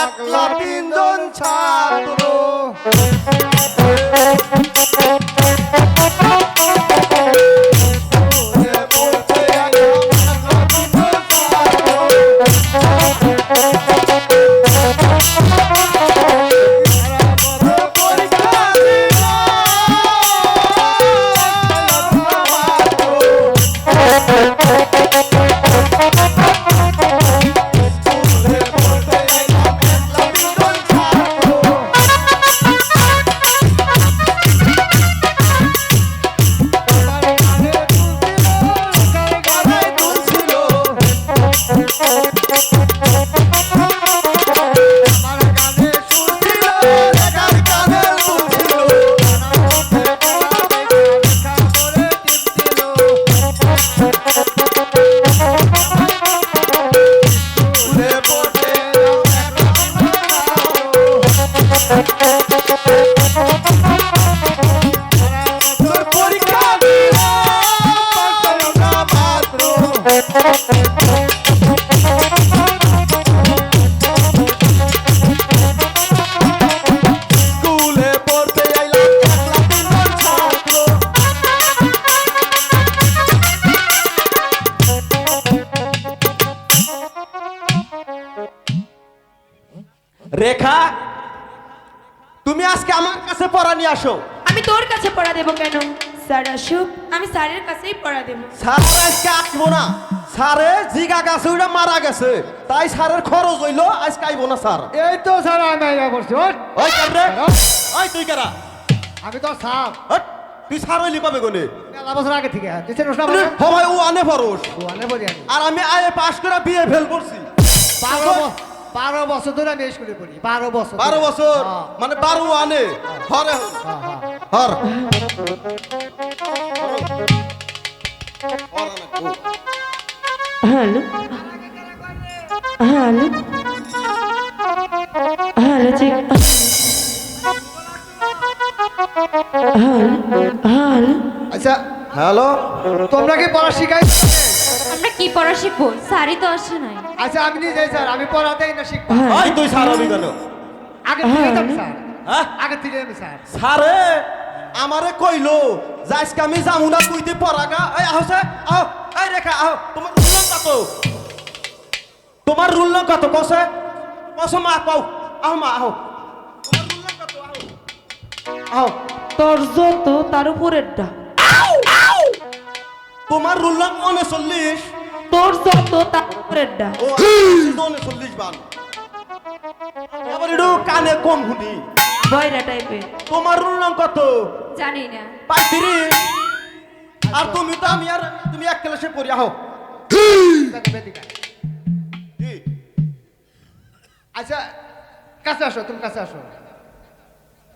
একলা তিনজন আসো। আমি তোর কাছে পড়া দেবো কেন? স্যার আসুক আমি স্যারের কাছেই পড়া দেবো। স্যার আজকে আসব না। স্যারে জিগা গাছে ওইটা মারা গেছে। তাই স্যারের খরচ হইল আজকে আইবো না স্যার। এই তো স্যার আমি আইবা পড়ছি ওঠ। ওই কেন ওই তুই কেরা? আমি তো সাপ হট, তুই স্যার হইলি কবে গনে? মেলা বছর আগে থেকে। তুই আমাকে? হবাই ও আনে পরশ ওয়ানে পড়ি আমি আর আমি আয়ে পাস করে বিয়ে ফেল করছি। ব- বারো বছর ধরে আমি স্কুলে পড়ি বারো বছর বারো। বছর? হ্যাঁ, মানে বারো আনে হরে হ্যাঁ, হ্যাঁ। হর hello. Hello. Hello check hello. Hello. আচ্ছা হ্যালো। তোমরা কি পড়া শিখাই? পড়া শিখব? স্যারই তো আসে নাই। আচ্ছা আমি নিজেই স্যার আমি পড়াতেই না শিখব। হ্যাঁ। ওই তুই স্যার হবি কেন? আগে থেকে আমি স্যার। হ্যাঁ? আগে থেকে আমি স্যার। আমারে কইলো যে আজকে আমি যামু না তুই দি পড়াগা এই আহছে আহ এই রেখা আহ তোমার রুল কত তোমার রুল কত কসে? কসে মা পাও। আহ মা আহ। তোমার রুল নং কত আহ। আহ। তোর যত তার উপরেরটা। তোমার রুল নং উনচল্লিশ তোর যত তার উপরেরটা ও উনচল্লিশ বান। আবার একটু কানে কম শুনি বয়রা টাইপের। তোমার রুল নং কত? জানি না। পঁয়ত্রিশ আর তুমি তো আমি আর তুমি এক ক্লাসে পড়ি আহ? আচ্ছা কাছে আসো তুমি কাছে আসো।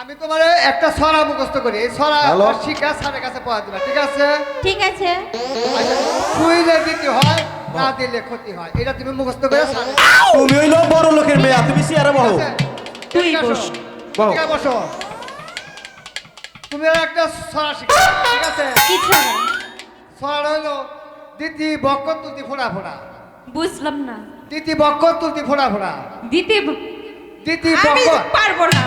আমি তোমার একটা ছড়া মুখস্থ করি। এই ছড়া হ্যালো? শিখা স্যারের কাছে পড়া দিবা ঠিক আছে? ঠিক আছে। আচ্ছা শুইলে দিতে হয় না দিলে ক্ষতি হয়। এটা তুমি মুখস্থ করে তুমি হইল বড় লোকের মেয়া তুমি চেয়ারে বহো ঠিক আছে? তুই বস। বস। বসো। তুমি একটা ছড়া শিখা ঠিক আছে? কি ছাড়া? ছড়া হইল দিদি বক্ক তুলতি ফোড়া ফোড়া। বুঝলাম না। দিদি বক্ক তুলতি ফোড়া ফোড়া। দিতে দিদি আমি পারব না।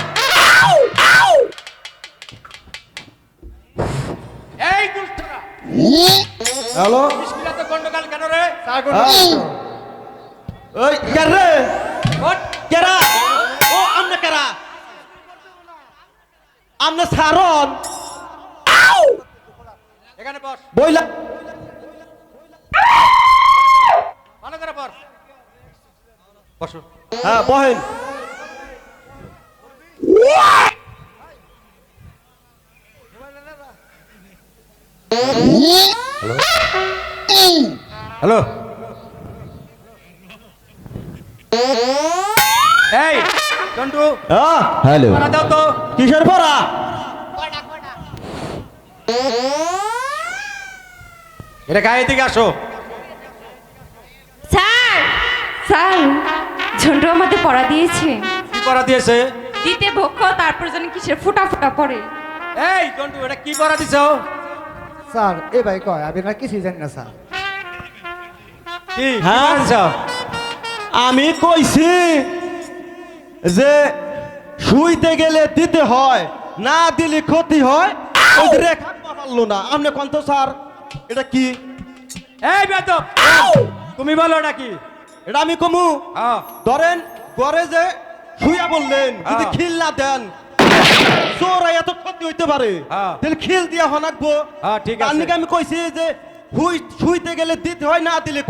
এই দুষ্টরা হ্যালো? গন্ডগোল কেন রে? স্যার ওই কেন রে? ওঠ কেরা? ও আমনে কেরা? আমনে সারন। এখানে বস। বইলা ভালো করে বস। বসো। হ্যাঁ বহেন। হ্যালো এই হ্যাঁ হ্যালো পড়া দাও তো কিসের পড়া এটা গায়ে দিকে আসো স্যার স্যার ঝন্টু আমাদের পড়া দিয়েছে। কি পড়া দিয়েছে? দিতে ভক্ষ তারপর যেন কিসের ফুটা ফুটা পড়ে। এই চন্টু এটা কি পড়া দিছো? স্যার এ ভাই কয় আমি না কিছুই জানি না স্যার? হ্যাঁ? আমি কইছি যে শুইতে গেলে দিতে হয় না দিলে ক্ষতি হয় পারল না। আপনি কোন তো স্যার? এটা কি? এই বেদব! তুমি বলো এটা কি? এটা আমি কমু। ধরেন ঘরে যে শুইয়া বললেন যদি। খিল না দেন এত ক্ষতি হইতে পারে। হ্যাঁ। তাহলে খিল দিয়া হনাকবো হ্যাঁ, ঠিক আছে। আমি কইছি যে হুই- শুইতে গেলে দিতে হয় না দিলে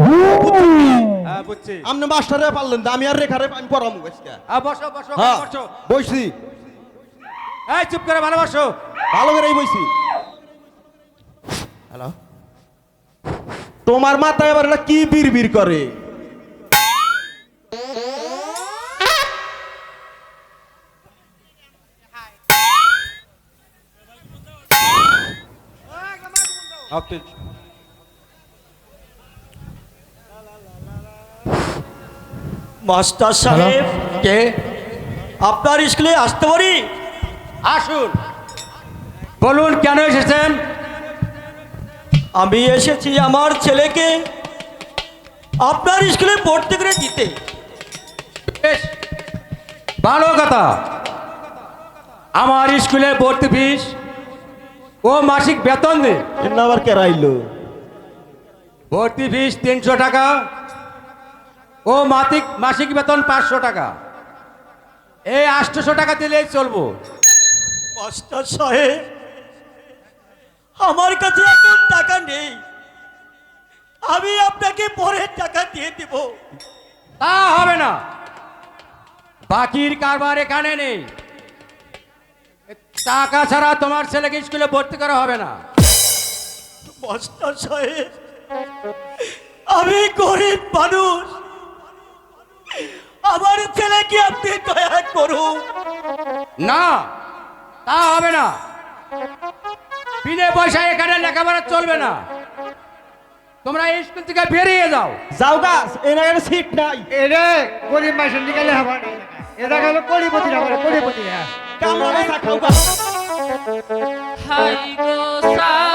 হ্যাঁ বুঝছি। আপনি মাস্টারে পারলেন আমি আর রেখারে আমি পড়ামু হ্যাঁ বসো বসো বসো। বসছি এই চুপ করে ভালোবাসো। ভালো করেই বইছি। হ্যালো। তোমার মাথায় এবার এটা কি বিড় করে? মাস্টার সাহেব কে? আপনার স্কুলে আসতে পারি? আসুন। বলুন কেন এসেছেন? আমি এসেছি আমার ছেলেকে আপনার স্কুলে পড়তে করে দিতে। বেশ ভালো কথা। আমার স্কুলে ভর্তি ফিস ও মাসিক বেতন দে। এমনি আবার ভর্তি ফিস তিনশো টাকা। ও মাসিক মাসিক বেতন পাঁচশো টাকা। এই আটশোশো টাকা দিলেই চলবো। মাস্টার সাহেব আমার কাছে এখন টাকা নেই। আমি আপনাকে পরে টাকা দিয়ে দেব। তা হবে না। বাকির কারবার এখানে নেই। টাকা ছাড়া তোমার ছেলেকে স্কুলে ভর্তি করা হবে না। মাস্টার সাহেব আমি গরিব মানুষ। আমার ছেলেকে আপনি দয়া করুন। না তা হবে না। বিনে পয়সা এখানে লেখাপড়া চলবে না। তোমরা এই স্কুল থেকে বেরিয়ে যাও। যাও গা এনাকে সিট নাই। এরে গরিব মাসের নিকালে হবার এটা গেল কড়িপতি না কড়িপতি হ্যাঁ। কামড়ে গা। হাই গো সালাম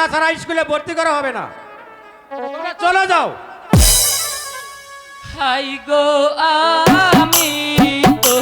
টাকা ছাড়া স্কুলে ভর্তি করা হবে না। চলে যাও। হাই গো আমি তো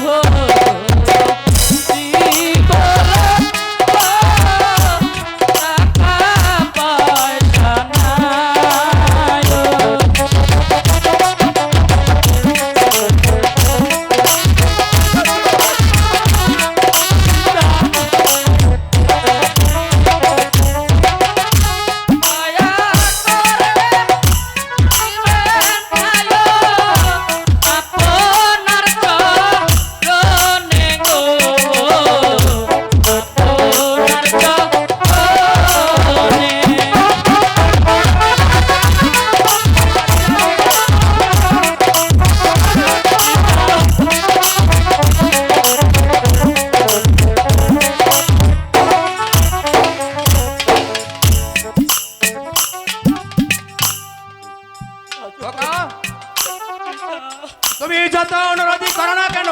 তুমি যত অনুরোধই করো না কেন?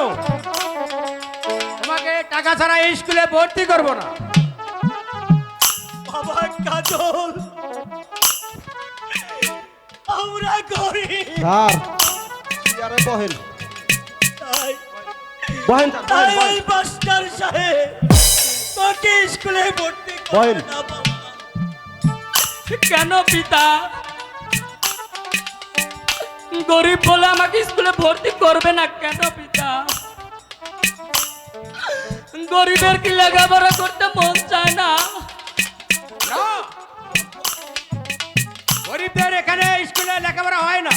তোমাকে টাকা ছাড়া এই স্কুলে ভর্তি করব না। বাবা কাজল। করি তোকে স্কুলে ভর্তি করব না কেন পিতা? গরিব বলে আমাকে স্কুলে ভর্তি করবে না কেন পিতা? গরিবের কি লেখাপড়া করতে মন চায় না? না। গরিবদের এখানে স্কুলে লেখাপড়া হয় না।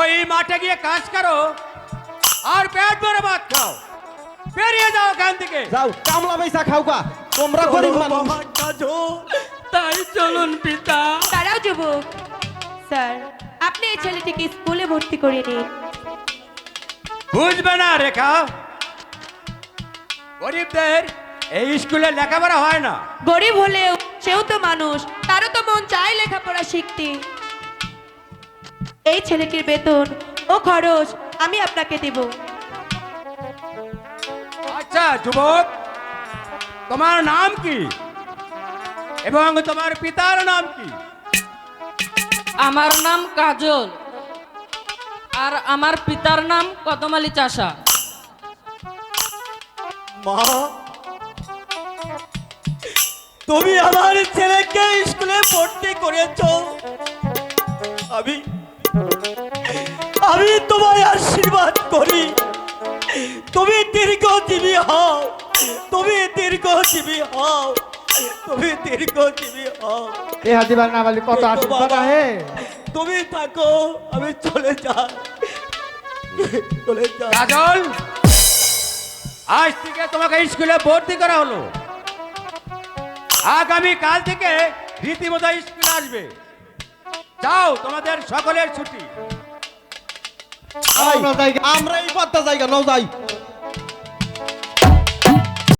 ওই মাঠে গিয়ে কাজ করো আর পেট ভরে ভাত খাও। বেরিয়ে যাও এখান থেকে। যাও কামলা পয়সা খাও গা। তোমরা গরিব মানুষ। তাই চলুন পিতা। তারাও যুবক। স্যার আপনি এই ছেলেটিকে স্কুলে ভর্তি করে নিন। বুঝবে না রেখা। গরিবদের এই স্কুলে লেখাপড়া হয় না। গরিব হলেও সেও তো মানুষ তারও তো মন চায় লেখাপড়া শিখতে। এই ছেলেটির বেতন ও খরচ আমি আপনাকে দেব। আচ্ছা যুবক তোমার নাম কি? এবং তোমার পিতার নাম কি? আমার নাম কাজল। আর আমার পিতার নাম কদমালি চাষা। মা, তুমি আমার ছেলেকে স্কুলে ভর্তি করেছ। আমি আমি তোমায় আশীর্বাদ করি। তুমি দীর্ঘজীবী হও, তুমি দীর্ঘজীবী হও। তুমি দীর্ঘজীবী হও। এ হাদিবার না বলি কত আশীর্বাদ বাবা, হে। তুমি থাকো আমি চলে যাই। চলে যাই। কাজল আজ থেকে তোমাকে স্কুলে ভর্তি করা হলো। আগামী কাল থেকে রীতিমতো স্কুলে আসবে। যাও তোমাদের সকলের ছুটি। আমরা এই পদ্মা জায়গা নও যাই